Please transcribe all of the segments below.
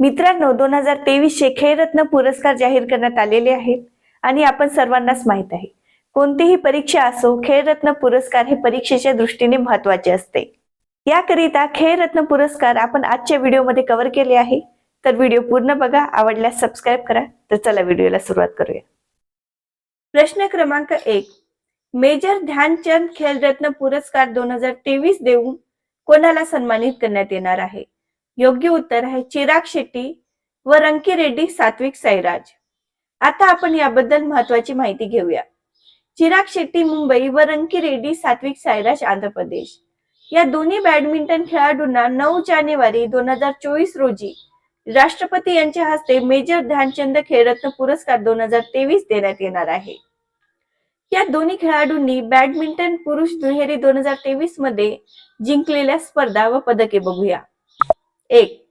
मित्रांनो दोन हजार तेवीसशे खेळरत्न पुरस्कार जाहीर करण्यात आलेले आहेत आणि आपण सर्वांनाच माहीत आहे. कोणतीही परीक्षा असो खेळरत्न पुरस्कार हे परीक्षेच्या दृष्टीने महत्त्वाचे असते. याकरिता खेळरत्न पुरस्कार आपण आजच्या व्हिडिओमध्ये कव्हर केले आहे. तर व्हिडिओ पूर्ण बघा आवडल्यास सबस्क्राईब करा. तर चला व्हिडिओला सुरुवात करूया. प्रश्न क्रमांक एक. मेजर ध्यानचंद खेलरत्न पुरस्कार दोन हजार तेवीस देऊन कोणाला सन्मानित करण्यात येणार आहे? योग्य उत्तर आहे चिराग शेट्टी व रंकी रेड्डी सात्विक साईराज. आता आपण याबद्दल महत्वाची माहिती घेऊया. चिराग शेट्टी मुंबई व रंकी रेड्डी सात्विक साईराज आंध्र प्रदेश. या दोन्ही बॅडमिंटन खेळाडूंना नऊ जानेवारी दोन हजार चोवीस रोजी राष्ट्रपती यांच्या हस्ते मेजर ध्यानचंद खेळरत्न पुरस्कार दोन हजार तेवीस देण्यात येणार आहे. या दोन्ही खेळाडूंनी बॅडमिंटन पुरुष दुहेरी दोन हजार तेवीसमध्ये जिंकलेल्या स्पर्धा व पदके बघूया. एक.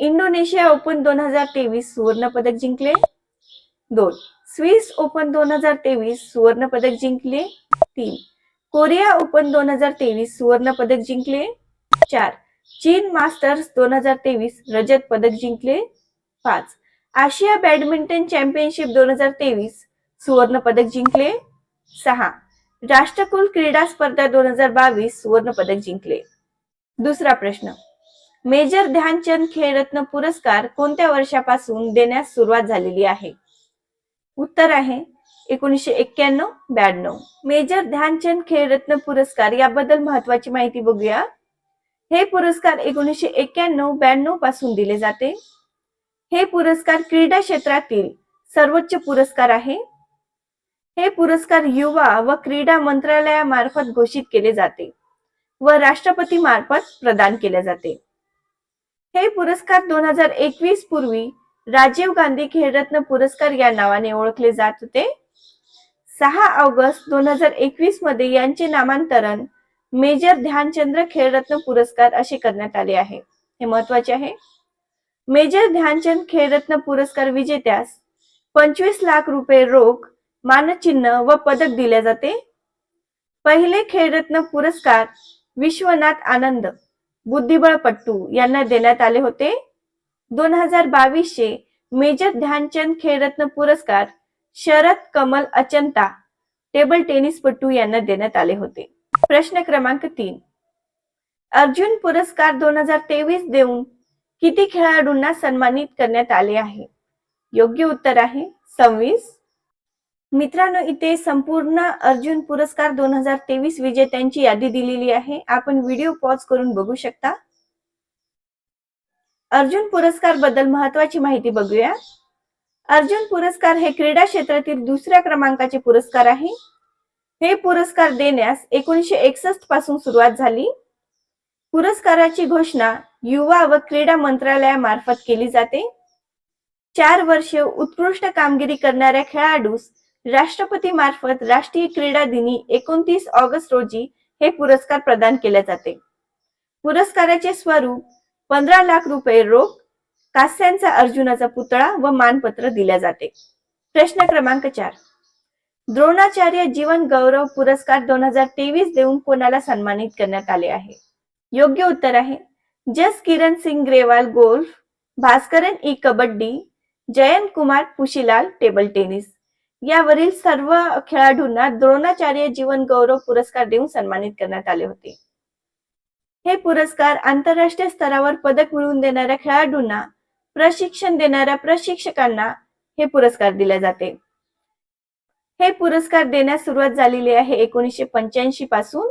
इंडोनेशिया ओपन दोन हजार तेवीस सुवर्ण पदक जिंकले. दोन. स्विस ओपन दोन हजार तेवीस सुवर्ण पदक जिंकले. तीन. कोरिया ओपन दोन हजार तेवीस सुवर्ण पदक जिंकले. चार. चीन मास्टर्स दोन हजार तेवीस रजत पदक जिंकले. पाच. आशिया बॅडमिंटन चॅम्पियनशिप दोन हजार तेवीस सुवर्ण पदक जिंकले. सहा. राष्ट्रकुल क्रीडा स्पर्धा दोन हजार बावीस सुवर्ण पदक जिंकले. दुसरा प्रश्न. मेजर ध्यानचंद खेळरत्न पुरस्कार कोणत्या वर्षापासून देण्यास सुरुवात झालेली आहे? उत्तर आहे एकोणीसशे एक्क्याण्णव ब्याण्णव. मेजर ध्यानचंद खेळरत्न पुरस्कार याबद्दल महत्वाची माहिती बघूया. हे पुरस्कार एकोणीसशे एक्क्याण्णव ब्याण्णवपासून दिले जाते. हे पुरस्कार क्रीडा क्षेत्रातील सर्वोच्च पुरस्कार आहे. हे पुरस्कार युवा व क्रीडा मंत्रालयामार्फत घोषित केले जाते व राष्ट्रपती मार्फत प्रदान केले जाते. हे पुरस्कार दोन हजार एकवीस पूर्वी राजीव गांधी खेळरत्न पुरस्कार या नावाने ओळखले जात होते. सहा ऑगस्ट दोन हजार एकवीसमध्ये यांचे नामांतरण मेजर ध्यानचंद्र खेळरत्न पुरस्कार असे करण्यात आले आहे. हे महत्त्वाचे आहे. मेजर ध्यानचंद खेळरत्न पुरस्कार विजेत्यास पंचवीस लाख रुपये रोख मानचिन्ह व पदक दिले जाते. पहिले खेळरत्न पुरस्कार विश्वनाथ आनंद बुद्धिबळपट्टू यांना देण्यात आले होते. दोन हजार बावीसशे मेजर ध्यानचंद खेळरत्न पुरस्कार शरद कमल अचंता टेबल टेनिसपटू यांना देण्यात आले होते. प्रश्न क्रमांक तीन. अर्जुन पुरस्कार दोन हजार तेवीस देऊन किती खेळाडूंना सन्मानित करण्यात आले आहे? योग्य उत्तर आहे सव्वीस. मित्रांनो इथे संपूर्ण अर्जुन पुरस्कार दोन हजार तेवीस विजेत्यांची यादी दिलेली आहे. आपण व्हिडिओ पॉज करून बघू शकता. अर्जुन पुरस्कारबद्दल महत्वाची माहिती बघूया. अर्जुन पुरस्कार हे क्रीडा क्षेत्रातील दुसऱ्या क्रमांकाचे पुरस्कार आहे. हे पुरस्कार देण्यास एकोणीशे एकसष्टपासून सुरुवात झाली. पुरस्काराची घोषणा युवा व क्रीडा मंत्रालयामार्फत केली जाते. चार वर्षे उत्कृष्ट कामगिरी करणाऱ्या खेळाडूस राष्ट्रपती मार्फत राष्ट्रीय क्रीडा दिनी एकोणतीस ऑगस्ट रोजी हे पुरस्कार प्रदान केले जाते. पुरस्काराचे स्वरूप पंधरा लाख रुपये रोख कास्यांचा अर्जुनाचा पुतळा व मानपत्र दिल्या जाते. प्रश्न क्रमांक चार. द्रोणाचार्य जीवन गौरव पुरस्कार दोन हजार तेवीस देऊन कोणाला सन्मानित करण्यात आले आहे? योग्य उत्तर आहे. जस Kiran Singh Grewal golf Bhaskaran E kabaddi Jayant Kumar Pushilal table tennis. यावरील सर्व खेळाडूंना द्रोणाचार्य जीवन गौरव पुरस्कार देऊन सन्मानित करण्यात आले होते. हे पुरस्कार आंतरराष्ट्रीय स्तरावर पदक मिळवून देणाऱ्या खेळाडूंना प्रशिक्षण देणाऱ्या प्रशिक्षकांना हे पुरस्कार दिले जाते. हे पुरस्कार देण्यास सुरुवात झालेली आहे एकोणीसशे पंच्याऐंशी पासून.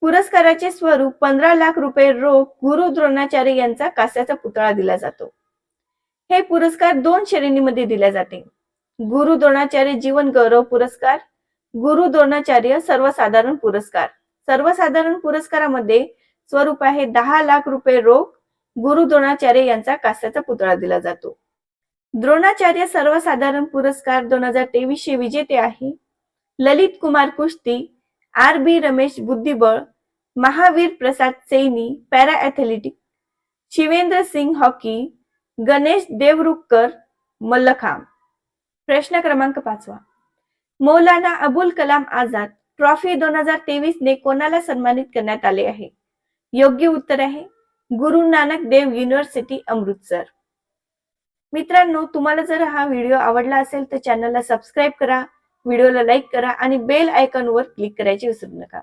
पुरस्काराचे स्वरूप पंधरा लाख रुपये रोख गुरु द्रोणाचार्य यांचा कास्याचा पुतळा दिला जातो. हे पुरस्कार दोन श्रेणीमध्ये दिले जाते. गुरु द्रोणाचार्य जीवन गौरव पुरस्कार गुरु द्रोणाचार्य सर्वसाधारण पुरस्कार. सर्वसाधारण पुरस्कारामध्ये स्वरूप आहे दहा लाख रुपये रोख गुरु द्रोणाचार्य यांचा कास्याचा पुतळा दिला जातो. द्रोणाचार्य सर्वसाधारण पुरस्कार दोन हजार तेवीसशे विजेते आहे. ललित कुमार कुस्ती आर बी रमेश बुद्धिबळ Mahavir Prasad Saini para athletic Shivendra Singh hockey Ganesh Devrukhkar mallakhamb. प्रश्न क्रमांक पाचवा. मौलाना अबुल कलाम आझाद ट्रॉफी दोन हजार तेवीस ने कोणाला सन्मानित करण्यात आले आहे? योग्य उत्तर आहे गुरु नानक देव युनिव्हर्सिटी अमृतसर. मित्रांनो तुम्हाला जर हा व्हिडिओ आवडला असेल तर चॅनलला सबस्क्राईब करा व्हिडिओला लाईक करा आणि बेल आयकॉनवर क्लिक करायचे विसरू नका.